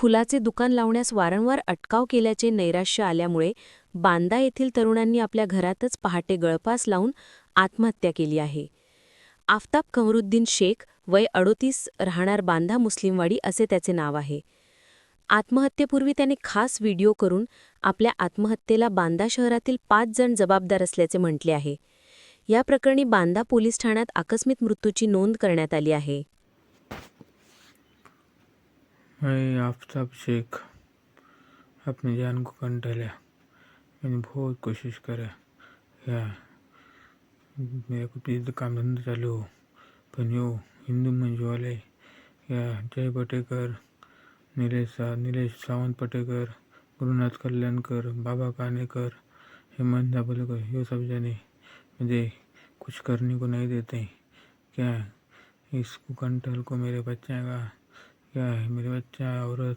फुलाचे दुकान लावण्यास वारंवार अटकाव केल्याचे नैराश्य आल्यामुळे बांदा येथील तरुणांनी आपल्या घरातच पहाटे गळपास लावून आत्महत्या केली आहे. आफताब कमरुद्दीन शेख वय अडोतीस राहणार बांधा मुस्लिमवाडी असे त्याचे नाव आहे. आत्महत्येपूर्वी त्याने खास व्हिडिओ करून आपल्या आत्महत्येला बांदा शहरातील पाच जण जबाबदार असल्याचे म्हटले आहे. या प्रकरणी बांदा पोलीस ठाण्यात आकस्मिक मृत्यूची नोंद करण्यात आली आहे. मैं आफ्ताब शेख, अपनी जान को कंटा लिया मैंने बहुत कोशिश करा। या मेरे को प्लीज़ काम धंधा चालू पण यो हिंदू मंजू वाले या जय पटेकर, निलेश निलेश सावंत पटेकर, गुरुनाथ कल्याणकर, बाबा कानेकर, हेमंत दाभोलकर, ये सब जने मुझे कुछ करने को नहीं देते। क्या इस कुकंटल को मेरे बच्चे का मेरे बच्चा औरत?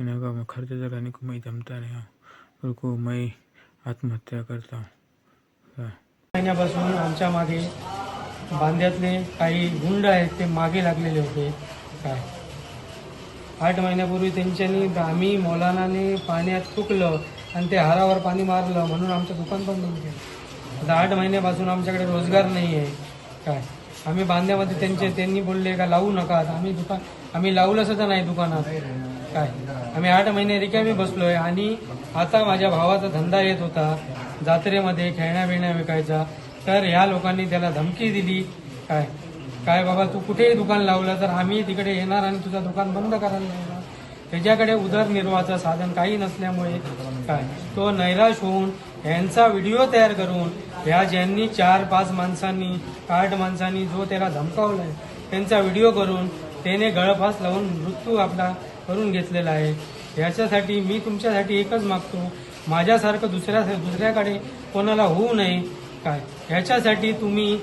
इन्हें का मैं खर्चा चलाने को मैं जमता नहीं हूँ। बिल्कुल मैं आत्महत्या करता हूँ। महिन्यापासून आमच्या मागे बांध्यातले काही गुंड आहेत ते मागे लागलेले होते. काय? आठ महिन्यापूर्वी त्यांच्यानी आम्ही मौलानाने पाण्यात चुकलं आणि ते हारावर पाणी मारलं म्हणून आमचं दुकान पण बंद केलं आता आठ महिन्यापासून आमच्याकडे रोजगार नाही आहे काय? आम्ही बांध्यामध्ये त्यांचे त्यांनी बोलले का लावू नका. आम्ही दुकान आम्ही लावलं सुद्धा नाही दुकानात. काय? आम्ही आठ महिने रिकामी बसलोय आणि आता माझ्या भावाचा धंदा येत होता जात्रेमध्ये खेळण्या बिळण्या विकायचा. तर ह्या लोकांनी त्याला धमकी दिली. काय? काय बाबा तू कुठेही दुकान लावलं तर आम्ही तिकडे येणार आणि तुझं दुकान बंद करायला लावणार. त्याच्याकडे उदरनिर्वाहाचं साधन काही नसल्यामुळे काय? तो नैराश होऊन यांचा व्हिडिओ तयार करून ह्या ज्यांनी चार पाच माणसांनी आठ माणसांनी जो त्याला धमकावलाय त्यांचा व्हिडिओ करून त्याने गळफास लावून मृत्यू आपला करून घेतलेला आहे. याच्यासाठी मी तुमच्यासाठी एकच मागतो माझ्यासारखं दुसऱ्या दुसऱ्याकडे कोणाला होऊ नये. काय? ह्याच्यासाठी तुम्ही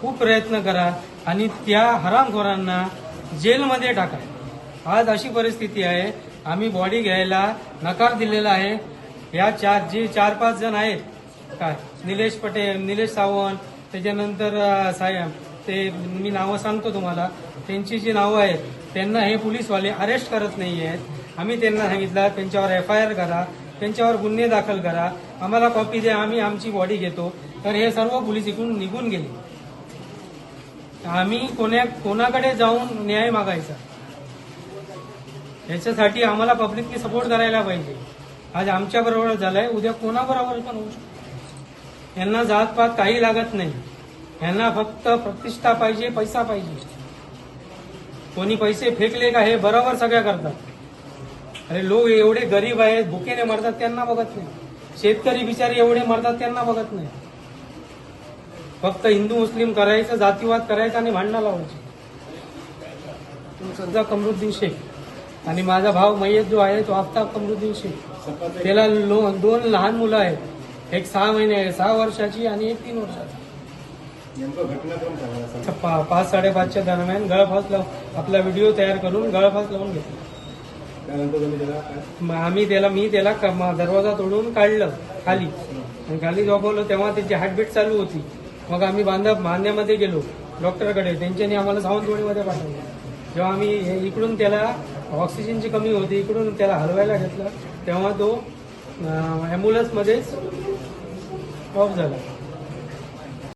खूप प्रयत्न करा आणि त्या हरामखोरांना जेलमध्ये टाका. आज अशी परिस्थिती आहे आम्ही बॉडी घ्यायला नकार दिलेला आहे या चार जे चार पाच जण आहेत. काय? निलेश पटेल निलेश सावंत त्याच्यानंतर साहेब ते मी नावं सांगतो तुम्हाला. त्यांची जी नावं आहेत त्यांना हे पोलीसवाले अरेस्ट करत नाही आहेत आम्ही त्यांना सांगितलं त्यांच्यावर एफ आय आर करा त्यांच्यावर गुन्हे दाखल करा. आम्हाला कॉपी द्या आम्ही आमची बॉडी घेतो. तर हे सर्व पोलीस इकडून निघून गेले. आम्ही कोण्या कोणाकडे जाऊन न्याय मागायचा? याच्यासाठी आम्हाला पब्लिकने सपोर्ट करायला पाहिजे. आज आमच्या बरोबर झालंय. उद्या कोणाबरोबर पण होऊ शकतो. यांना जातपात काही लागत नाही. यांना फक्त प्रतिष्ठा पाहिजे पैसा पाहिजे. कोणी पैसे फेकले का हे बरोबर सगळ्या करतात. अरे लोक एवढे गरीब आहेत भुकेने मरतात त्यांना बघत नाही. शेतकरी बिचारे एवढे मरतात त्यांना बघत नाही. फक्त हिंदू मुस्लिम करायचं जातीवाद करायचा आणि भांडणं लावायची. समजा कमरुद्दीन शेख. आणि माझा भाव मय्यत जो आहे तो आफ्ताब शेख त्याला लो- दोन लहान मुलं आहेत. एक सहा महिने सहा वर्षाची आणि एक तीन वर्षाची. पा- पाच साडेपाचच्या दरम्यान गळफास लावून आपला व्हिडिओ तयार करून गळफास लावून घेतला. आम्ही त्याला मी त्याला दरवाजा तोडून काढलं खाली. आणि खाली झोपवलं तेव्हा त्याची हार्टबीट चालू होती. मग आम्ही बांधा बांध्यामध्ये गेलो. डॉक्टरकडे. त्यांच्यानी आम्हाला सावंतवाडीमध्ये पाठवलं. जेव्हा आम्ही इकडून त्याला ऑक्सिजनची कमी होती इकडून त्याला हलवायला घेतलं तेव्हा तो ॲम्ब्युलन्समध्येच ऑफ झाला.